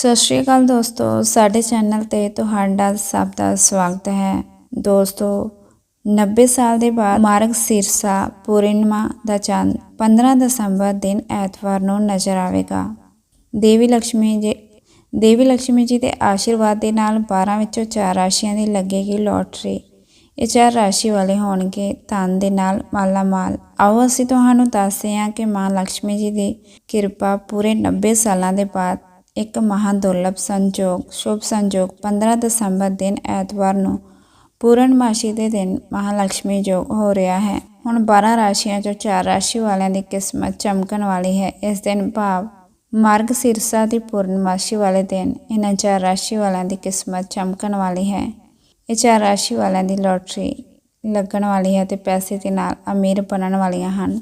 ਸਤਿ ਸ਼੍ਰੀ ਅਕਾਲ ਦੋਸਤੋ, ਸਾਡੇ ਚੈਨਲ ਤੇ ਤੁਹਾਡਾ ਸਭ ਦਾ ਸਵਾਗਤ ਹੈ। ਦੋਸਤੋ 90 ਸਾਲ ਦੇ ਬਾਅਦ ਮਾਰਗ ਸਿਰਸਾ ਪੂਰਨਿਮਾ ਦਾ ਚੰਦ 15 ਦਸੰਬਰ ਦਿਨ ਐਤਵਾਰ ਨੂੰ ਨਜ਼ਰ ਆਵੇਗਾ। ਦੇਵੀ ਲక్ష్ਮੀ ਜੀ, ਦੇਵੀ ਲక్ష్ਮੀ ਜੀ ਦੇ ਆਸ਼ੀਰਵਾਦ ਦੇ ਨਾਲ 12 ਵਿੱਚੋਂ ਚਾਰ ਰਾਸ਼ੀਆਂ ਦੀ ਲੱਗੇਗੀ ਲੋਟਰੀ। ਇਹ ਚਾਰ ਰਾਸ਼ੀ ਵਾਲੇ ਹੋਣਗੇ ਧਨ ਦੇ ਨਾਲ ਮਾਲਾ ਮਾਲ ਆਓ ਅਸੀਂ ਤੁਹਾਨੂੰ ਦੱਸਦੇ ਹਾਂ ਕਿ ਮਾਂ ਲక్ష్ਮੀ ਜੀ ਦੀ ਕਿਰਪਾ ਪੂਰੇ 90 ਸਾਲਾਂ ਦੇ ਬਾਅਦ ਇੱਕ ਮਹਾਂ ਦੁਰਲਭ ਸੰਜੋਗ, ਸ਼ੁਭ ਸੰਜੋਗ 15 ਦਸੰਬਰ ਦਿਨ ਐਤਵਾਰ ਨੂੰ ਪੂਰਨਮਾਸ਼ੀ ਦੇ ਦਿਨ ਮਹਾਲక్ష్ਮੀ ਜੋਗ ਹੋ ਰਿਹਾ ਹੈ। ਹੁਣ 12 ਰਾਸ਼ੀਆਂ ਚੋਂ ਚਾਰ ਰਾਸ਼ੀ ਵਾਲਿਆਂ ਦੀ ਕਿਸਮਤ ਚਮਕਣ ਵਾਲੀ ਹੈ। ਇਸ ਦਿਨ ਭਾਵ ਮਾਰਗ ਸਿਰਸਾ ਦੀ ਪੂਰਨਮਾਸ਼ੀ ਵਾਲੇ ਦਿਨ ਇਹਨਾਂ ਚਾਰ ਰਾਸ਼ੀ ਵਾਲਿਆਂ ਦੀ ਕਿਸਮਤ ਚਮਕਣ ਵਾਲੀ ਹੈ। ਇਹ ਚਾਰ ਰਾਸ਼ੀ ਵਾਲਿਆਂ ਦੀ ਲੋਟਰੀ ਲੱਗਣ ਵਾਲੀ ਹੈ ਤੇ ਪੈਸੇ ਦੇ ਨਾਲ ਅਮੀਰ ਬਣਨ ਵਾਲੀਆਂ ਹਨ।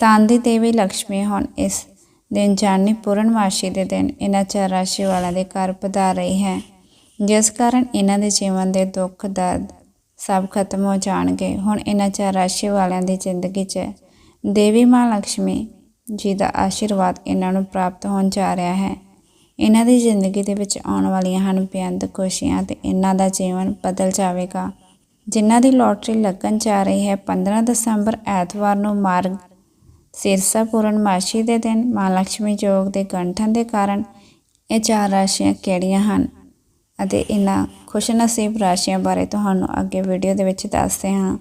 ਤਾਂ ਦੀ ਦੇਵੀ ਲక్ష్ਮੀ ਹੁਣ ਇਸ ਦਿਨ ਜਾਨੀ ਪੂਰਨਮਾਸ਼ੀ ਦੇ ਦਿਨ ਇਹਨਾਂ ਚਾਰ ਰਾਸ਼ੀ ਵਾਲਿਆਂ ਦੇ ਘਰ ਪਧਾਰ ਰਹੀ ਹੈ। ਜਿਸ ਕਾਰਨ ਇਹਨਾਂ ਦੇ ਜੀਵਨ ਦੇ ਦੁੱਖ, ਦਰਦ ਸਭ ਖਤਮ ਹੋ ਜਾਣਗੇ। ਹੁਣ ਇਹਨਾਂ ਚਾਰ ਰਾਸ਼ੀ ਵਾਲਿਆਂ ਦੀ ਜ਼ਿੰਦਗੀ 'ਚ ਦੇਵੀ ਮਾਂ ਲక్ష్ਮੀ ਜੀ ਦਾ ਆਸ਼ੀਰਵਾਦ ਇਹਨਾਂ ਨੂੰ ਪ੍ਰਾਪਤ ਹੋਣ ਜਾ ਰਿਹਾ ਹੈ। ਇਹਨਾਂ ਦੀ ਜ਼ਿੰਦਗੀ ਦੇ ਵਿੱਚ ਆਉਣ ਵਾਲੀਆਂ ਹਨ ਬੇਅੰਤ ਖੁਸ਼ੀਆਂ ਤੇ ਇਹਨਾਂ ਦਾ ਜੀਵਨ ਬਦਲ ਜਾਵੇਗਾ। ਜਿਨ੍ਹਾਂ ਦੀ ਲੋਟਰੀ ਲੱਗਣ ਜਾ ਰਹੀ ਹੈ 15 ਦਸੰਬਰ ਐਤਵਾਰ ਨੂੰ ਮਾਰਗ ਸਿਰਸਾ ਪੂਰਨ ਮਾਸ਼ੀ ਦੇ ਦਿਨ ਮਹਾਲక్ష్ਮੀ ਯੋਗ ਦੇ ਗੰਠਨ ਦੇ ਕਾਰਨ ਇਹ ਚਾਰ ਰਾਸ਼ੀਆਂ ਕਿਹੜੀਆਂ ਹਨ? ਅਤੇ ਇਹਨਾਂ ਖੁਸ਼ਨਸੀਬ ਰਾਸ਼ੀਆਂ ਬਾਰੇ ਤੁਹਾਨੂੰ ਅੱਗੇ ਵੀਡੀਓ ਦੇ ਵਿੱਚ ਦੱਸਦੇ ਹਾਂ।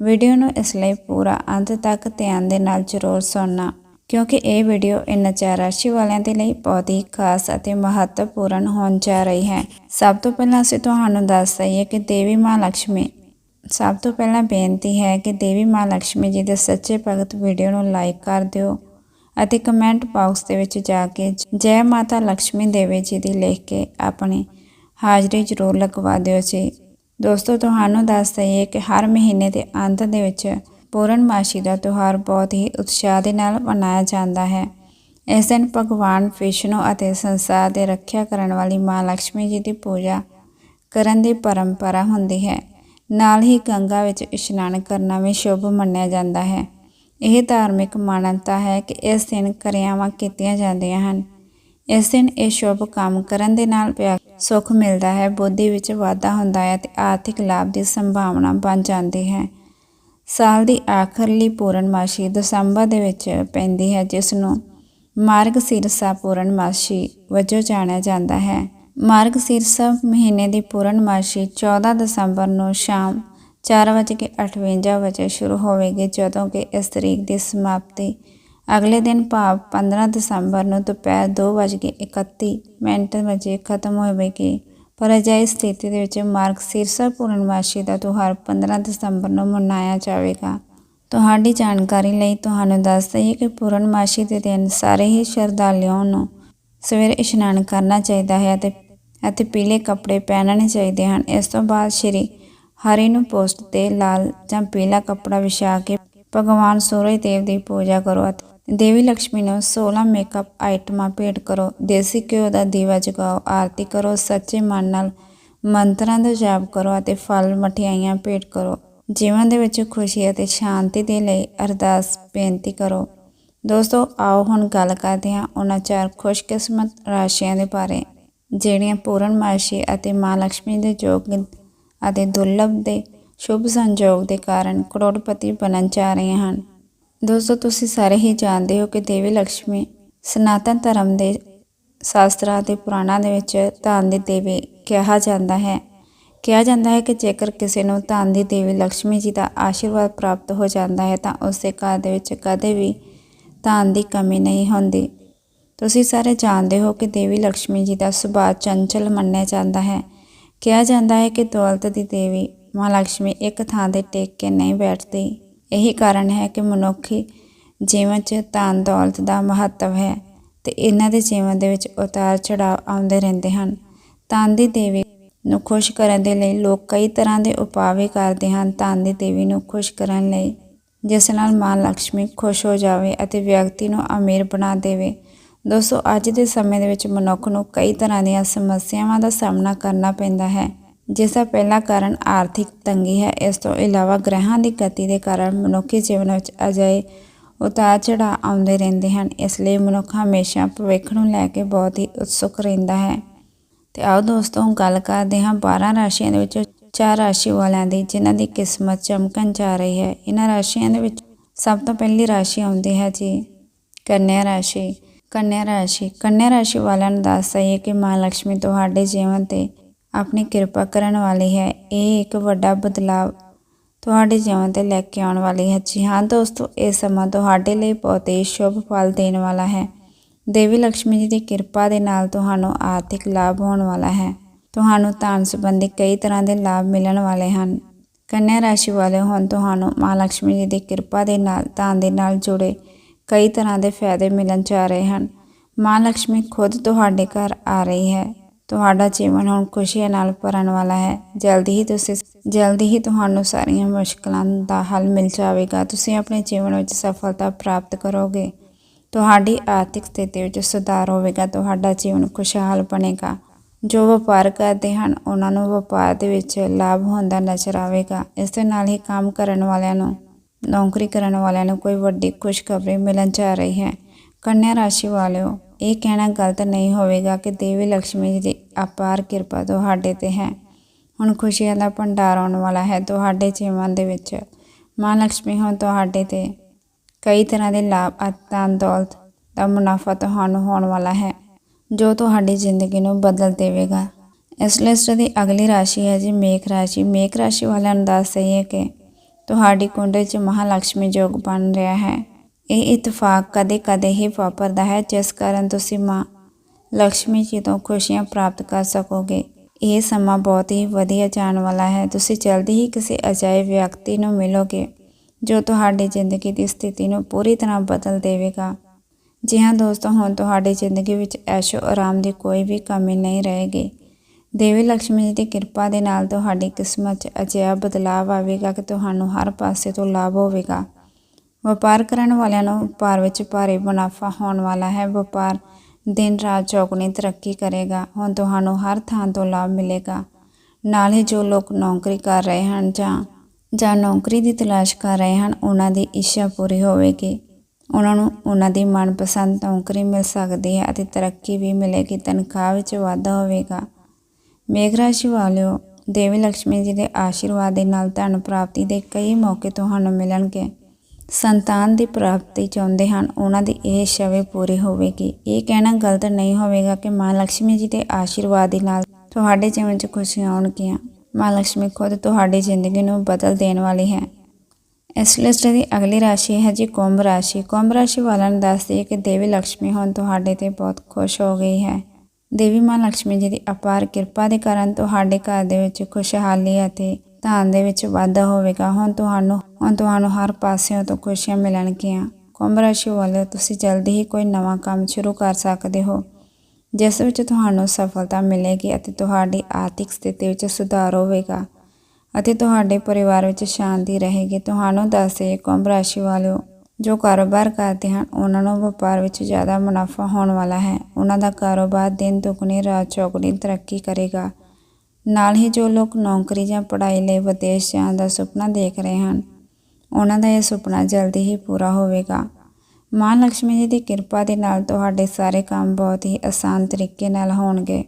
ਵੀਡੀਓ ਨੂੰ ਇਸ ਲਈ ਪੂਰਾ ਅੰਤ ਤੱਕ ਧਿਆਨ ਦੇ ਨਾਲ ਜ਼ਰੂਰ ਸੁਣਨਾ, ਕਿਉਂਕਿ ਇਹ ਵੀਡੀਓ ਇਹਨਾਂ ਚਾਰ ਰਾਸ਼ੀ ਵਾਲਿਆਂ ਦੇ ਲਈ ਬਹੁਤ ਹੀ ਖਾਸ ਅਤੇ ਮਹੱਤਵਪੂਰਨ ਹੋਣ ਜਾ ਰਹੀ ਹੈ। ਸਭ ਤੋਂ ਪਹਿਲਾਂ ਅਸੀਂ ਤੁਹਾਨੂੰ ਦੱਸ ਦਈਏ ਕਿ ਦੇਵੀ ਮਾਂ ਲక్ష్ਮੀ ਸਭ ਤੋਂ ਪਹਿਲਾਂ ਬੇਨਤੀ ਹੈ ਕਿ ਦੇਵੀ ਮਾਂ ਲక్ష్ਮੀ ਜੀ ਦੇ ਸੱਚੇ ਭਗਤ ਵੀਡੀਓ ਨੂੰ ਲਾਈਕ ਕਰ ਦਿਓ ਅਤੇ ਕਮੈਂਟ ਬਾਕਸ ਦੇ ਵਿੱਚ ਜਾ ਕੇ ਜੈ ਮਾਤਾ ਲక్ష్ਮੀ ਦੇਵੀ ਜੀ ਦੀ ਲਿਖ ਕੇ ਆਪਣੀ ਹਾਜ਼ਰੀ ਜ਼ਰੂਰ ਲਗਵਾ ਦਿਓ ਜੀ। ਦੋਸਤੋ, ਤੁਹਾਨੂੰ ਦੱਸ ਦਈਏ ਕਿ ਹਰ ਮਹੀਨੇ ਦੇ ਅੰਤ ਦੇ ਵਿੱਚ ਪੂਰਨਮਾਸ਼ੀ ਦਾ ਤਿਉਹਾਰ ਬਹੁਤ ਹੀ ਉਤਸ਼ਾਹ ਦੇ ਨਾਲ ਮਨਾਇਆ ਜਾਂਦਾ ਹੈ। ਇਸ ਦਿਨ ਭਗਵਾਨ ਵਿਸ਼ਨੂੰ ਅਤੇ ਸੰਸਾਰ ਦੇ ਰੱਖਿਆ ਕਰਨ ਵਾਲੀ ਮਾਂ ਲక్ష్ਮੀ ਜੀ ਦੀ ਪੂਜਾ ਕਰਨ ਦੀ ਪਰੰਪਰਾ ਹੁੰਦੀ ਹੈ। ਨਾਲ ਹੀ ਗੰਗਾ ਵਿੱਚ ਇਸ਼ਨਾਨ ਕਰਨਾ ਵੀ ਸ਼ੁਭ ਮੰਨਿਆ ਜਾਂਦਾ ਹੈ। ਇਹ ਧਾਰਮਿਕ ਮਾਨਤਾ ਹੈ ਕਿ ਇਸ ਦਿਨ ਕਿਰਿਆਵਾਂ ਕੀਤੀਆਂ ਜਾਂਦੀਆਂ ਹਨ। ਇਸ ਦਿਨ ਇਹ ਸ਼ੁਭ ਕੰਮ ਕਰਨ ਦੇ ਨਾਲ ਪਿਆ ਸੁੱਖ ਮਿਲਦਾ ਹੈ, ਬੁੱਧੀ ਵਿੱਚ ਵਾਧਾ ਹੁੰਦਾ ਹੈ ਤੇ ਆਰਥਿਕ ਲਾਭ ਦੀ ਸੰਭਾਵਨਾ ਬਣ ਜਾਂਦੀ ਹੈ। ਸਾਲ ਦੀ ਆਖਰਲੀ ਪੂਰਨਮਾਸ਼ੀ ਦਸੰਬਰ ਦੇ ਵਿੱਚ ਪੈਂਦੀ ਹੈ, ਜਿਸ ਨੂੰ ਮਾਰਗ ਸਿਰਸਾ ਪੂਰਨਮਾਸ਼ੀ ਵਜੋਂ ਜਾਣਿਆ ਜਾਂਦਾ ਹੈ। ਮਾਰਗ ਸਿਰਸਾ ਮਹੀਨੇ ਦੀ ਪੂਰਨਮਾਸ਼ੀ 14 ਦਸੰਬਰ ਨੂੰ ਸ਼ਾਮ 4:58 ਵਜੇ ਸ਼ੁਰੂ ਹੋਵੇਗੀ ਜਦੋਂ ਕਿ ਇਸ ਤਰੀਕ ਦੀ ਸਮਾਪਤੀ। ਅਗਲੇ ਦਿਨ ਭਾਵ 15 ਦਸੰਬਰ ਨੂੰ ਦੁਪਹਿਰ 2:31 ਮਿੰਟ ਵਜੇ ਖਤਮ ਹੋਵੇਗੀ। ਪਰ ਅਜਿਹੀ ਸਥਿਤੀ ਦੇ ਵਿੱਚ ਮਾਰਗ ਸਿਰਸਾ ਪੂਰਨਮਾਸ਼ੀ ਦਾ ਤਿਉਹਾਰ 15 ਦਸੰਬਰ ਨੂੰ ਮਨਾਇਆ ਜਾਵੇਗਾ। ਤੁਹਾਡੀ ਜਾਣਕਾਰੀ ਲਈ ਤੁਹਾਨੂੰ ਦੱਸ ਦਈਏ ਕਿ ਪੂਰਨਮਾਸ਼ੀ ਦੇ ਦਿਨ ਸਾਰੇ ਹੀ ਸ਼ਰਧਾਲੂਆਂ ਨੂੰ ਸਵੇਰੇ ਇਸ਼ਨਾਨ ਕਰਨਾ ਚਾਹੀਦਾ ਹੈ ਅਤੇ ਅਤੇ ਪੀਲੇ ਕੱਪੜੇ ਪਹਿਨਣੇ ਚਾਹੀਦੇ ਹਨ। ਇਸ ਤੋਂ ਬਾਅਦ ਸ਼੍ਰੀ ਹਰੀ ਨੂੰ ਪੋਸਟ ਤੇ ਲਾਲ ਜਾਂ ਪੀਲਾ ਕੱਪੜਾ ਵਿਛਾ ਕੇ ਭਗਵਾਨ ਸੂਰਜ ਦੇਵ ਦੀ ਪੂਜਾ ਕਰੋ ਅਤੇ ਦੇਵੀ ਲక్ష్ਮੀ ਨੂੰ 16 ਮੇਕਅਪ ਆਈਟਮਾਂ ਭੇਟ ਕਰੋ। ਦੇਸੀ ਘਿਓ ਦਾ ਦੀਵਾ ਜਗਾਓ, ਆਰਤੀ ਕਰੋ, ਸੱਚੇ ਮਨ ਨਾਲ ਮੰਤਰਾਂ ਦਾ ਜਾਪ ਕਰੋ ਅਤੇ ਫਲ ਮਠਿਆਈਆਂ ਭੇਟ ਕਰੋ। ਜੀਵਨ ਦੇ ਵਿੱਚ ਖੁਸ਼ੀ ਅਤੇ ਸ਼ਾਂਤੀ ਦੇ ਲਈ ਅਰਦਾਸ ਬੇਨਤੀ ਕਰੋ। ਦੋਸਤੋ, ਆਓ ਹੁਣ ਗੱਲ ਕਰਦੇ ਹਾਂ ਉਹਨਾਂ ਚਾਰ ਖੁਸ਼ਕਿਸਮਤ ਰਾਸ਼ੀਆਂ ਦੇ ਬਾਰੇ। ਜਿਹੜੀਆਂ ਪੂਰਨਮਾਸ਼ੀ ਅਤੇ ਮਾਂ ਲక్ష్ਮੀ ਦੇ ਯੋਗ ਅਤੇ ਦੁਰਲਭ ਦੇ ਸ਼ੁਭ ਸੰਜੋਗ ਦੇ ਕਾਰਨ ਕਰੋੜਪਤੀ ਬਣਨ ਜਾ ਰਹੇ ਹਨ। ਦੋਸਤੋ, ਤੁਸੀਂ ਸਾਰੇ ਹੀ ਜਾਣਦੇ ਹੋ ਕਿ ਦੇਵੀ ਲక్ష్ਮੀ ਸਨਾਤਨ ਧਰਮ ਦੇ ਸ਼ਾਸਤਰਾਂ ਅਤੇ ਪੁਰਾਣਾਂ ਦੇ ਵਿੱਚ ਧਨ ਦੀ ਦੇਵੀ ਕਿਹਾ ਜਾਂਦਾ ਹੈ। ਕਿਹਾ ਜਾਂਦਾ ਹੈ ਕਿ ਜੇਕਰ ਕਿਸੇ ਨੂੰ ਧਨ ਦੀ ਦੇਵੀ ਲక్ష్ਮੀ ਜੀ ਦਾ ਆਸ਼ੀਰਵਾਦ ਪ੍ਰਾਪਤ ਹੋ ਜਾਂਦਾ ਹੈ, ਤਾਂ ਉਸ ਦੇ ਘਰ ਦੇ ਵਿੱਚ ਕਦੇ ਵੀ ਧਾਨ ਦੀ ਕਮੀ ਨਹੀਂ ਹੁੰਦੀ। ਤੁਸੀਂ ਸਾਰੇ ਜਾਣਦੇ ਹੋ ਕਿ ਦੇਵੀ ਲక్ష్ਮੀ ਜੀ ਦਾ ਸੁਭਾਅ ਚੰਚਲ ਮੰਨਿਆ ਜਾਂਦਾ ਹੈ। ਕਿਹਾ ਜਾਂਦਾ ਹੈ ਕਿ ਦੌਲਤ ਦੀ ਦੇਵੀ ਮਾਂ ਲక్ష్ਮੀ ਇੱਕ ਥਾਂ ਤੇ ਟਿਕ ਕੇ ਨਹੀਂ ਬੈਠਦੀ। ਇਹੀ ਕਾਰਨ ਹੈ ਕਿ ਮਨੁੱਖੀ ਜੀਵਨ 'ਚ ਧਨ ਦੌਲਤ ਦਾ ਮਹੱਤਵ ਹੈ ਤੇ ਇਹਨਾਂ ਦੇ ਜੀਵਨ ਦੇ ਵਿੱਚ ਉਤਾਰ ਚੜਾਅ ਆਉਂਦੇ ਰਹਿੰਦੇ ਹਨ। ਧਨ ਦੀ ਦੇਵੀ ਨੂੰ ਖੁਸ਼ ਕਰਨ ਦੇ ਲਈ ਲੋਕ ਕਈ ਤਰ੍ਹਾਂ ਦੇ ਉਪਾਅ ਵੀ ਕਰਦੇ ਹਨ। ਧਨ ਦੀ ਦੇਵੀ ਨੂੰ ਖੁਸ਼ ਕਰਨ ਲਈ ਜਿਸ ਨਾਲ ਮਾਂ ਲక్ష్ਮੀ ਖੁਸ਼ ਹੋ ਜਾਵੇ ਅਤੇ ਵਿਅਕਤੀ ਨੂੰ ਅਮੀਰ ਬਣਾ ਦੇਵੇ ਦੋਸਤੋ, ਅੱਜ ਦੇ ਸਮੇਂ ਦੇ ਵਿੱਚ ਮਨੁੱਖ ਨੂੰ ਕਈ ਤਰ੍ਹਾਂ ਦੀਆਂ ਸਮੱਸਿਆਵਾਂ ਦਾ ਸਾਹਮਣਾ ਕਰਨਾ ਪੈਂਦਾ ਹੈ, ਜਿਸ ਦਾ ਪਹਿਲਾ ਕਾਰਨ ਆਰਥਿਕ ਤੰਗੀ ਹੈ। ਇਸ ਤੋਂ ਇਲਾਵਾ ਗ੍ਰਹਿਾਂ ਦੀ ਗਤੀ ਦੇ ਕਾਰਨ ਮਨੁੱਖੀ ਜੀਵਨ ਵਿੱਚ ਅਜਿਹੇ ਉਤਾਰ ਚੜ੍ਹਾਅ ਆਉਂਦੇ ਰਹਿੰਦੇ ਹਨ, ਇਸ ਲਈ ਮਨੁੱਖ ਹਮੇਸ਼ਾ ਭਵਿੱਖ ਨੂੰ ਲੈ ਕੇ ਬਹੁਤ ਹੀ ਉਤਸੁਕ ਰਹਿੰਦਾ ਹੈ। ਤੇ ਆਓ ਦੋਸਤੋ ਗੱਲ ਕਰਦੇ ਹਾਂ 12 ਰਾਸ਼ੀਆਂ ਦੇ ਵਿੱਚੋਂ ਚਾਰ ਰਾਸ਼ੀ ਵਾਲਿਆਂ ਦੀ, ਜਿਨ੍ਹਾਂ ਦੀ ਕਿਸਮਤ ਚਮਕਣ ਜਾ ਰਹੀ ਹੈ। ਇਹਨਾਂ ਰਾਸ਼ੀਆਂ ਦੇ ਵਿੱਚ ਸਭ ਤੋਂ ਪਹਿਲੀ ਰਾਸ਼ੀ ਆਉਂਦੀ ਹੈ ਜੀ, ਕੰਨਿਆ ਰਾਸ਼ੀ। ਕੰਨਿਆ ਰਾਸ਼ੀ। ਕੰਨਿਆ ਰਾਸ਼ੀ ਵਾਲਿਆਂ ਨੂੰ ਦੱਸ ਦਈਏ ਕਿ ਮਾਂ ਲక్ష్ਮੀ ਤੁਹਾਡੇ ਜੀਵਨ ਤੇ ਆਪਣੀ ਕਿਰਪਾ ਕਰਨ ਵਾਲੀ ਹੈ। ਇਹ ਇੱਕ ਵੱਡਾ ਬਦਲਾਵ ਤੁਹਾਡੇ ਜੀਵਨ ਤੇ ਲੈ ਕੇ ਆਉਣ ਵਾਲੀ ਹੈ। ਜੀ ਹਾਂ ਦੋਸਤੋ, ਇਹ ਸਮਾਂ ਤੁਹਾਡੇ ਲਈ ਬਹੁਤ ਹੀ ਸ਼ੁਭ ਫਲ ਦੇਣ ਵਾਲਾ ਹੈ। ਦੇਵੀ ਲక్ష్ਮੀ ਜੀ ਦੀ ਕਿਰਪਾ ਦੇ ਨਾਲ ਤੁਹਾਨੂੰ ਆਰਥਿਕ ਲਾਭ ਹੋਣ ਵਾਲਾ ਹੈ। ਤੁਹਾਨੂੰ ਧਨ ਸੰਬੰਧੀ ਕਈ ਤਰ੍ਹਾਂ ਦੇ ਲਾਭ ਮਿਲਣ ਵਾਲੇ ਹਨ। ਕੰਨਿਆ ਰਾਸ਼ੀ ਵਾਲੇ ਹੁਣ ਤੁਹਾਨੂੰ ਮਾਂ ਲక్ష్ਮੀ ਜੀ ਦੀ ਕਿਰਪਾ ਦੇ ਨਾਲ, ਧਨ ਦੇ ਨਾਲ ਜੁੜੇ ਕਈ ਤਰ੍ਹਾਂ ਦੇ ਫਾਇਦੇ ਮਿਲਣ ਜਾ ਰਹੇ ਹਨ। ਮਾਂ ਲక్ష్ਮੀ ਖੁਦ ਤੁਹਾਡੇ ਘਰ ਆ ਰਹੀ ਹੈ। ਤੁਹਾਡਾ ਜੀਵਨ ਹੁਣ ਖੁਸ਼ੀਆਂ ਨਾਲ ਭਰਨ ਵਾਲਾ ਹੈ। ਜਲਦੀ ਹੀ ਤੁਸੀਂ, ਜਲਦੀ ਹੀ ਤੁਹਾਨੂੰ ਸਾਰੀਆਂ ਮੁਸ਼ਕਲਾਂ ਦਾ ਹੱਲ ਮਿਲ ਜਾਵੇਗਾ। ਤੁਸੀਂ ਆਪਣੇ ਜੀਵਨ ਵਿੱਚ ਸਫਲਤਾ ਪ੍ਰਾਪਤ ਕਰੋਗੇ। ਤੁਹਾਡੀ ਆਰਥਿਕ ਸਥਿਤੀ ਵਿੱਚ ਸੁਧਾਰ ਹੋਵੇਗਾ। ਤੁਹਾਡਾ ਜੀਵਨ ਖੁਸ਼ਹਾਲ ਬਣੇਗਾ। ਜੋ ਵਪਾਰ ਕਰਦੇ ਹਨ, ਉਹਨਾਂ ਨੂੰ ਵਪਾਰ ਦੇ ਵਿੱਚ ਲਾਭ ਹੁੰਦਾ ਨਜ਼ਰ ਆਵੇਗਾ। ਇਸ ਦੇ ਨਾਲ ਹੀ ਕੰਮ ਕਰਨ ਵਾਲਿਆਂ ਨੂੰ ਨੌਕਰੀ ਕਰਨ ਵਾਲਿਆਂ ਨੂੰ ਕੋਈ ਵੱਡੀ ਖੁਸ਼ਖਬਰੀ ਮਿਲਣ ਜਾ ਰਹੀ ਹੈ। ਕੰਨਿਆ ਰਾਸ਼ੀ ਵਾਲਿਓ, ਇਹ ਕਹਿਣਾ ਗਲਤ ਨਹੀਂ ਹੋਵੇਗਾ ਕਿ ਦੇਵੀ ਲక్ష్ਮੀ ਜੀ ਦੀ ਅਪਾਰ ਕਿਰਪਾ ਤੁਹਾਡੇ ਤੇ ਹੈ। ਹੁਣ ਖੁਸ਼ੀਆਂ ਦਾ ਭੰਡਾਰ ਆਉਣ ਵਾਲਾ ਹੈ ਤੁਹਾਡੇ ਜੀਵਨ ਦੇ ਵਿੱਚ। ਮਾਂ ਲక్ష్ਮੀ ਹੁਣ ਤੁਹਾਡੇ ਤੇ ਕਈ ਤਰ੍ਹਾਂ ਦੇ ਲਾਭ ਅਤੇ ਦੌਲਤ ਦਾ ਮੁਨਾਫਾ ਤੁਹਾਨੂੰ ਹੋਣ ਵਾਲਾ ਹੈ, ਜੋ ਤੁਹਾਡੀ ਜ਼ਿੰਦਗੀ ਨੂੰ ਬਦਲ ਦੇਵੇਗਾ। ਇਸ ਲਿਸਟ ਦੀ ਅਗਲੀ ਰਾਸ਼ੀ ਹੈ ਜੀ ਮੇਖ ਰਾਸ਼ੀ। ਮੇਖ ਰਾਸ਼ੀ ਵਾਲਿਆਂ ਨੂੰ ਦੱਸ ਦਈਏ ਕਿ ਤੁਹਾਡੀ ਕੁੰਡਲੀ 'ਚ ਮਹਾਲక్ష్ਮੀ ਜੋਗ ਬਣ ਰਿਹਾ ਹੈ। ਇਹ ਇਤਫਾਕ ਕਦੇ-ਕਦੇ ਹੀ ਵਾਪਰਦਾ ਹੈ, ਜਿਸ ਕਾਰਨ ਤੁਸੀਂ ਮਾਂ ਲక్ష్ਮੀ ਜੀ ਤੋਂ ਖੁਸ਼ੀਆਂ ਪ੍ਰਾਪਤ ਕਰ ਸਕੋਗੇ। ਇਹ ਸਮਾਂ ਬਹੁਤ ਹੀ ਵਧੀਆ ਜਾਣ ਵਾਲਾ ਹੈ। ਤੁਸੀਂ ਜਲਦੀ ਹੀ ਕਿਸੇ ਅਜਾਇਬ ਵਿਅਕਤੀ ਨੂੰ ਮਿਲੋਗੇ, ਜੋ ਤੁਹਾਡੀ ਜ਼ਿੰਦਗੀ ਦੀ ਸਥਿਤੀ ਨੂੰ ਪੂਰੀ ਤਰ੍ਹਾਂ ਬਦਲ ਦੇਵੇਗਾ। ਜੀ ਹਾਂ ਦੋਸਤੋ, ਹੁਣ ਤੁਹਾਡੀ ਜ਼ਿੰਦਗੀ ਵਿੱਚ ਐਸ਼ੋ ਆਰਾਮ ਦੀ ਕੋਈ ਵੀ ਕਮੀ ਨਹੀਂ ਰਹੇਗੀ। ਦੇਵੀ ਲక్ష్ਮੀ ਜੀ ਦੀ ਕਿਰਪਾ ਦੇ ਨਾਲ ਤੁਹਾਡੀ ਕਿਸਮਤ 'ਚ ਅਜਿਹਾ ਬਦਲਾਅ ਆਵੇਗਾ ਕਿ ਤੁਹਾਨੂੰ ਹਰ ਪਾਸੇ ਤੋਂ ਲਾਭ ਹੋਵੇਗਾ। ਵਪਾਰ ਕਰਨ ਵਾਲਿਆਂ ਨੂੰ ਵਪਾਰ ਵਿੱਚ ਭਾਰੀ ਮੁਨਾਫਾ ਹੋਣ ਵਾਲਾ ਹੈ। ਵਪਾਰ ਦਿਨ ਰਾਤ ਚੌਗੁਣੀ ਤਰੱਕੀ ਕਰੇਗਾ। ਹੁਣ ਤੁਹਾਨੂੰ ਹਰ ਥਾਂ ਤੋਂ ਲਾਭ ਮਿਲੇਗਾ। ਨਾਲ ਹੀ ਜੋ ਲੋਕ ਨੌਕਰੀ ਕਰ ਰਹੇ ਹਨ ਜਾਂ ਜਾਂ ਨੌਕਰੀ ਦੀ ਤਲਾਸ਼ ਕਰ ਰਹੇ ਹਨ, ਉਹਨਾਂ ਦੀ ਇੱਛਾ ਪੂਰੀ ਹੋਵੇਗੀ। ਉਹਨਾਂ ਨੂੰ ਉਹਨਾਂ ਦੀ ਮਨਪਸੰਦ ਨੌਕਰੀ ਮਿਲ ਸਕਦੀ ਹੈ ਅਤੇ ਤਰੱਕੀ ਵੀ ਮਿਲੇਗੀ। ਤਨਖਾਹ ਵਿੱਚ ਵਾਧਾ ਹੋਵੇਗਾ। ਮੇਘ ਰਾਸ਼ੀ ਵਾਲਿਓ, ਦੇਵੀ ਲక్ష్ਮੀ ਜੀ ਦੇ ਆਸ਼ੀਰਵਾਦ ਦੇ ਨਾਲ ਧਨ ਪ੍ਰਾਪਤੀ ਦੇ ਕਈ ਮੌਕੇ ਤੁਹਾਨੂੰ ਮਿਲਣਗੇ। ਸੰਤਾਨ ਦੀ ਪ੍ਰਾਪਤੀ ਚਾਹੁੰਦੇ ਹਨ, ਉਹਨਾਂ ਦੀ ਇਹ ਸ਼ਵੇ ਪੂਰੀ ਹੋਵੇਗੀ। ਇਹ ਕਹਿਣਾ ਗਲਤ ਨਹੀਂ ਹੋਵੇਗਾ ਕਿ ਮਾਂ ਲక్ష్ਮੀ ਜੀ ਦੇ ਆਸ਼ੀਰਵਾਦ ਦੇ ਨਾਲ ਤੁਹਾਡੇ ਜੀਵਨ 'ਚ ਖੁਸ਼ੀਆਂ ਆਉਣਗੀਆਂ। ਮਾਂ ਲక్ష్ਮੀ ਖੁਦ ਤੁਹਾਡੀ ਜ਼ਿੰਦਗੀ ਨੂੰ ਬਦਲ ਦੇਣ ਵਾਲੀ ਹੈ। ਇਸ ਲਿਸਟ ਦੀ ਅਗਲੀ ਰਾਸ਼ੀ ਹੈ ਜੀ ਕੁੰਭ ਰਾਸ਼ੀ। ਕੁੰਭ ਰਾਸ਼ੀ ਵਾਲਿਆਂ ਨੂੰ ਦੱਸਦੀ ਹੈ ਕਿ ਦੇਵੀ ਲక్ష్ਮੀ ਹੁਣ ਤੁਹਾਡੇ ਤੇ ਬਹੁਤ ਖੁਸ਼ ਹੋ ਗਈ ਹੈ। ਦੇਵੀ ਮਾਂ ਲక్ష్ਮੀ ਜੀ ਦੀ ਅਪਾਰ ਕਿਰਪਾ ਦੇ ਕਾਰਨ ਤੁਹਾਡੇ ਘਰ ਦੇ ਵਿੱਚ ਖੁਸ਼ਹਾਲੀ ਅਤੇ ਧਨ ਦੇ ਵਿੱਚ ਵਾਧਾ ਹੋਵੇਗਾ। ਹੁਣ ਤੁਹਾਨੂੰ ਹੁਣ ਤੁਹਾਨੂੰ ਹਰ ਪਾਸਿਓਂ ਤੋਂ ਖੁਸ਼ੀਆਂ ਮਿਲਣਗੀਆਂ। ਕੁੰਭ ਰਾਸ਼ੀ ਵਾਲੇ ਤੁਸੀਂ ਜਲਦੀ ਹੀ ਕੋਈ ਨਵਾਂ ਕੰਮ ਸ਼ੁਰੂ ਕਰ ਸਕਦੇ ਹੋ, ਜਿਸ ਵਿੱਚ ਤੁਹਾਨੂੰ ਸਫਲਤਾ ਮਿਲੇਗੀ ਅਤੇ ਤੁਹਾਡੀ ਆਰਥਿਕ ਸਥਿਤੀ ਵਿੱਚ ਸੁਧਾਰ ਹੋਵੇਗਾ ਅਤੇ ਤੁਹਾਡੇ ਪਰਿਵਾਰ ਵਿੱਚ ਸ਼ਾਂਤੀ ਰਹੇਗੀ। ਤੁਹਾਨੂੰ ਦੱਸੇ ਕੁੰਭ ਰਾਸ਼ੀ ਵਾਲਿਓ ਜੋ ਕਾਰੋਬਾਰ ਕਰਦੇ ਹਨ, ਉਹਨਾਂ ਨੂੰ ਵਪਾਰ ਵਿੱਚ ਜ਼ਿਆਦਾ ਮੁਨਾਫਾ ਹੋਣ ਵਾਲਾ ਹੈ। ਉਹਨਾਂ ਦਾ ਕਾਰੋਬਾਰ ਦਿਨ ਦੁਗਣੀ, ਰਾਤ ਚੌਗੁਣੀ ਤਰੱਕੀ ਕਰੇਗਾ। ਨਾਲ ਹੀ ਜੋ ਲੋਕ ਨੌਕਰੀ ਜਾਂ ਪੜ੍ਹਾਈ ਲਈ ਵਿਦੇਸ਼ ਜਾਣ ਦਾ ਸੁਪਨਾ ਦੇਖ ਰਹੇ ਹਨ, ਉਹਨਾਂ ਦਾ ਇਹ ਸੁਪਨਾ ਜਲਦੀ ਹੀ ਪੂਰਾ ਹੋਵੇਗਾ। ਮਾਂ ਲక్ష్ਮੀ ਜੀ ਦੀ ਕਿਰਪਾ ਦੇ ਨਾਲ ਤੁਹਾਡੇ ਸਾਰੇ ਕੰਮ ਬਹੁਤ ਹੀ ਆਸਾਨ ਤਰੀਕੇ ਨਾਲ ਹੋਣਗੇ।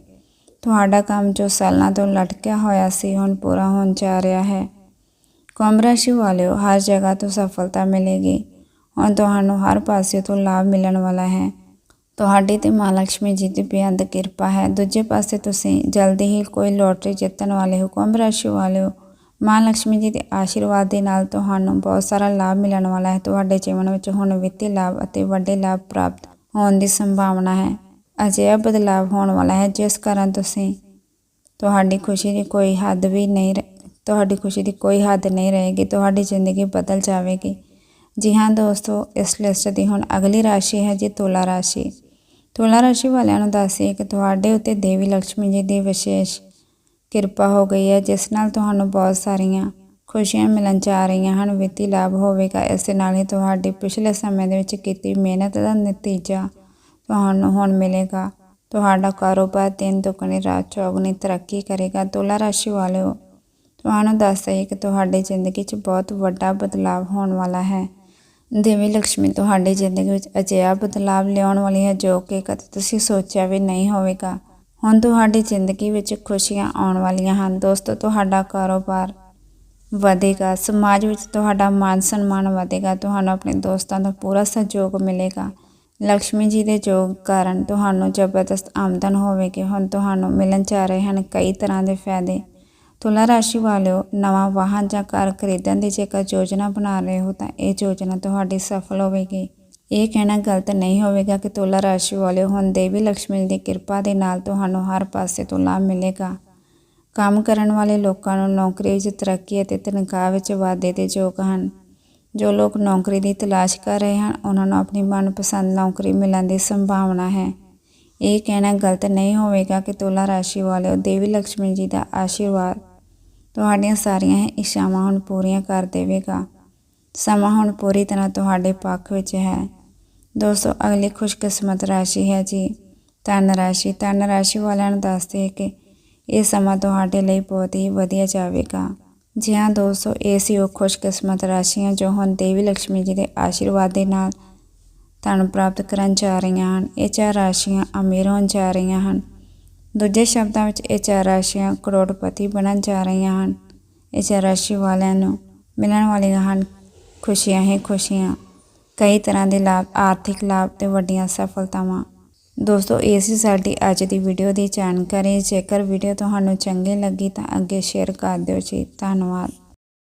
ਤੁਹਾਡਾ ਕੰਮ ਜੋ ਸਾਲਾਂ ਤੋਂ ਲਟਕਿਆ ਹੋਇਆ ਸੀ, ਹੁਣ ਪੂਰਾ ਹੋਣ ਜਾ ਰਿਹਾ ਹੈ। ਕੁੰਭ ਰਾਸ਼ੀ ਵਾਲਿਓ, ਹਰ ਜਗ੍ਹਾ ਤੋਂ ਸਫਲਤਾ ਮਿਲੇਗੀ। ਹੁਣ ਤੁਹਾਨੂੰ ਹਰ ਪਾਸੇ ਤੋਂ ਲਾਭ ਮਿਲਣ ਵਾਲਾ ਹੈ। ਤੁਹਾਡੇ ਤੇ ਮਾਂ ਲక్ష్ਮੀ ਜੀ ਦੀ ਬੇਅੰਤ ਕਿਰਪਾ ਹੈ। ਦੂਜੇ ਪਾਸੇ ਤੁਸੀਂ ਜਲਦੀ ਹੀ ਕੋਈ ਲੋਟਰੀ ਜਿੱਤਣ ਵਾਲੇ ਹੋ ਕੁੰਭ ਰਾਸ਼ੀ ਵਾਲੇ ਹੋ। ਮਾਂ ਲక్ష్ਮੀ ਜੀ ਦੇ ਆਸ਼ੀਰਵਾਦ ਦੇ ਨਾਲ ਤੁਹਾਨੂੰ ਬਹੁਤ ਸਾਰਾ ਲਾਭ ਮਿਲਣ ਵਾਲਾ ਹੈ। ਤੁਹਾਡੇ ਜੀਵਨ ਵਿੱਚ ਹੁਣ ਵਿੱਤੀ ਲਾਭ ਅਤੇ ਵੱਡੇ ਲਾਭ ਪ੍ਰਾਪਤ ਹੋਣ ਦੀ ਸੰਭਾਵਨਾ ਹੈ। ਅਜਿਹਾ ਬਦਲਾਅ ਹੋਣ ਵਾਲਾ ਹੈ, ਜਿਸ ਕਾਰਨ ਤੁਸੀਂ ਤੁਹਾਡੀ ਖੁਸ਼ੀ ਦੀ ਕੋਈ ਹੱਦ ਵੀ ਨਹੀਂ ਤੁਹਾਡੀ ਖੁਸ਼ੀ ਦੀ ਕੋਈ ਹੱਦ ਨਹੀਂ ਰਹੇਗੀ। ਤੁਹਾਡੀ ਜ਼ਿੰਦਗੀ ਬਦਲ ਜਾਵੇਗੀ। ਜੀ ਹਾਂ ਦੋਸਤੋ, ਇਸ ਲਿਸਟ ਦੀ ਹੁਣ ਅਗਲੀ ਰਾਸ਼ੀ ਹੈ ਜੀ ਤੁਲਾ ਰਾਸ਼ੀ। ਤੁਲਾ ਰਾਸ਼ੀ ਵਾਲਿਆਂ ਨੂੰ ਦੱਸਿਏ ਕਿ ਤੁਹਾਡੇ ਉੱਤੇ ਦੇਵੀ ਲక్ష్ਮੀ ਜੀ ਦੀ ਵਿਸ਼ੇਸ਼ ਕਿਰਪਾ ਹੋ ਗਈ ਹੈ, ਜਿਸ ਨਾਲ ਤੁਹਾਨੂੰ ਬਹੁਤ ਸਾਰੀਆਂ ਖੁਸ਼ੀਆਂ ਮਿਲਣ ਜਾ ਰਹੀਆਂ ਹਨ। ਵਿੱਤੀ ਲਾਭ ਹੋਵੇਗਾ, ਇਸ ਨਾਲ ਹੀ ਤੁਹਾਡੀ ਪਿਛਲੇ ਸਮੇਂ ਦੇ ਵਿੱਚ ਕੀਤੀ ਮਿਹਨਤ ਦਾ ਨਤੀਜਾ ਤੁਹਾਨੂੰ ਹੁਣ ਮਿਲੇਗਾ। ਤੁਹਾਡਾ ਕਾਰੋਬਾਰ ਦਿਨ ਦੁੱਗਣੀ, ਰਾਤ ਚੌਗਣੀ ਤਰੱਕੀ ਕਰੇਗਾ। ਤੁਲਾ ਰਾਸ਼ੀ ਵਾਲਿਓ, ਤੁਹਾਨੂੰ ਦੱਸ ਦਈਏ ਕਿ ਤੁਹਾਡੀ ਜ਼ਿੰਦਗੀ 'ਚ ਬਹੁਤ ਵੱਡਾ ਬਦਲਾਅ ਹੋਣ ਵਾਲਾ ਹੈ। ਦੇਵੀ ਲక్ష్ਮੀ ਤੁਹਾਡੀ ਜ਼ਿੰਦਗੀ ਵਿੱਚ ਅਜਿਹਾ ਬਦਲਾਅ ਲਿਆਉਣ ਵਾਲੀ ਹੈ ਜੋ ਕਿ ਕਦੇ ਤੁਸੀਂ ਸੋਚਿਆ ਵੀ ਨਹੀਂ ਹੋਵੇਗਾ। ਹੁਣ ਤੁਹਾਡੀ ਜ਼ਿੰਦਗੀ ਵਿੱਚ ਖੁਸ਼ੀਆਂ ਆਉਣ ਵਾਲੀਆਂ ਹਨ। ਦੋਸਤੋ, ਤੁਹਾਡਾ ਕਾਰੋਬਾਰ ਵਧੇਗਾ, ਸਮਾਜ ਵਿੱਚ ਤੁਹਾਡਾ ਮਾਨ ਸਨਮਾਨ ਵਧੇਗਾ, ਤੁਹਾਨੂੰ ਆਪਣੇ ਦੋਸਤਾਂ ਦਾ ਪੂਰਾ ਸਹਿਯੋਗ ਮਿਲੇਗਾ। ਲక్ష్ਮੀ ਜੀ ਦੇ ਯੋਗ ਕਾਰਨ ਤੁਹਾਨੂੰ ਜ਼ਬਰਦਸਤ ਆਮਦਨ ਹੋਵੇਗੀ। ਹੁਣ ਤੁਹਾਨੂੰ ਮਿਲਣ ਜਾ ਰਹੇ ਹਨ ਕਈ ਤਰ੍ਹਾਂ ਦੇ ਫਾਇਦੇ। ਤੁਲਾ ਰਾਸ਼ੀ ਵਾਲਿਓ, ਨਵਾਂ ਵਾਹਨ ਜਾਂ ਕਾਰ ਖਰੀਦਣ ਦੀ ਜੇਕਰ ਯੋਜਨਾ ਬਣਾ ਰਹੇ ਹੋ ਤਾਂ ਇਹ ਯੋਜਨਾ ਤੁਹਾਡੀ ਸਫਲ ਹੋਵੇਗੀ। ਇਹ ਕਹਿਣਾ ਗਲਤ ਨਹੀਂ ਹੋਵੇਗਾ ਕਿ ਤੁਲਾ ਰਾਸ਼ੀ ਵਾਲਿਓ, ਹੁਣ ਦੇਵੀ ਲక్ష్ਮੀ ਦੀ ਕਿਰਪਾ ਦੇ ਨਾਲ ਤੁਹਾਨੂੰ ਹਰ ਪਾਸੇ ਤੋਂ ਲਾਭ ਮਿਲੇਗਾ। ਕੰਮ ਕਰਨ ਵਾਲੇ ਲੋਕਾਂ ਨੂੰ ਨੌਕਰੀ ਵਿੱਚ ਤਰੱਕੀ ਅਤੇ ਤਨਖਾਹ ਵਿੱਚ ਵਾਧੇ ਦੇ ਯੋਗ ਹਨ। ਜੋ ਲੋਕ ਨੌਕਰੀ ਦੀ ਤਲਾਸ਼ ਕਰ ਰਹੇ ਹਨ, ਉਹਨਾਂ ਨੂੰ ਆਪਣੀ ਮਨਪਸੰਦ ਨੌਕਰੀ ਮਿਲਣ ਦੀ ਸੰਭਾਵਨਾ ਹੈ। ਇਹ ਕਹਿਣਾ ਗਲਤ ਨਹੀਂ ਹੋਵੇਗਾ ਕਿ ਤੁਲਾ ਰਾਸ਼ੀ ਵਾਲਿਓ, ਦੇਵੀ ਲక్ష్ਮੀ ਜੀ ਦਾ ਆਸ਼ੀਰਵਾਦ ਤੁਹਾਡੀਆਂ ਸਾਰੀਆਂ ਹੀ ਇੱਛਾਵਾਂ ਹੁਣ ਪੂਰੀਆਂ ਕਰ ਦੇਵੇਗਾ। ਸਮਾਂ ਹੁਣ ਪੂਰੀ ਤਰ੍ਹਾਂ ਤੁਹਾਡੇ ਪੱਖ ਵਿੱਚ ਹੈ। ਦੋਸਤੋ, ਅਗਲੀ ਖੁਸ਼ਕਿਸਮਤ ਰਾਸ਼ੀ ਹੈ ਜੀ। ਧਨ ਰਾਸ਼ੀ। ਧਨ ਰਾਸ਼ੀ ਵਾਲਿਆਂ ਨੂੰ ਦੱਸਦੇ ਕਿ ਇਹ ਸਮਾਂ ਤੁਹਾਡੇ ਲਈ ਬਹੁਤ ਹੀ ਵਧੀਆ ਜਾਵੇਗਾ। ਜੀ ਹਾਂ ਦੋਸਤੋ, ਇਹ ਸੀ ਉਹ ਖੁਸ਼ਕਿਸਮਤ ਰਾਸ਼ੀਆਂ ਜੋ ਹੁਣ ਦੇਵੀ ਲక్ష్ਮੀ ਜੀ ਦੇ ਆਸ਼ੀਰਵਾਦ ਦੇ ਨਾਲ ਧਨ ਪ੍ਰਾਪਤ ਕਰਨ ਜਾ ਰਹੀਆਂ ਹਨ। ਇਹ ਚਾਰ ਰਾਸ਼ੀਆਂ ਅਮੀਰ ਹੋਣ ਜਾ ਰਹੀਆਂ ਹਨ। ਦੂਜੇ ਸ਼ਬਦਾਂ ਵਿੱਚ ਇਹ ਚਾਰ ਰਾਸ਼ੀਆਂ ਕਰੋੜਪਤੀ ਬਣਨ ਜਾ ਰਹੀਆਂ ਹਨ। ਇਹ ਚਾਰ ਰਾਸ਼ੀ ਵਾਲਿਆਂ ਨੂੰ ਮਿਲਣ ਵਾਲੀਆਂ ਹਨ। ਖੁਸ਼ੀਆਂ ਹੀ ਖੁਸ਼ੀਆਂ। ਕਈ ਤਰ੍ਹਾਂ ਦੇ ਲਾਭ, ਆਰਥਿਕ ਲਾਭ ਤੇ ਵੱਡੀਆਂ ਸਫਲਤਾਵਾਂ। ਦੋਸਤੋ, ਇਹ ਸੀ ਸਾਡੀ ਅੱਜ ਦੀ ਵੀਡੀਓ ਦੀ ਜਾਣਕਾਰੀ। ਜੇਕਰ ਵੀਡੀਓ ਤੁਹਾਨੂੰ ਚੰਗੀ ਲੱਗੀ ਤਾਂ ਅੱਗੇ ਸ਼ੇਅਰ ਕਰ ਦਿਓ ਜੀ। ਧੰਨਵਾਦ।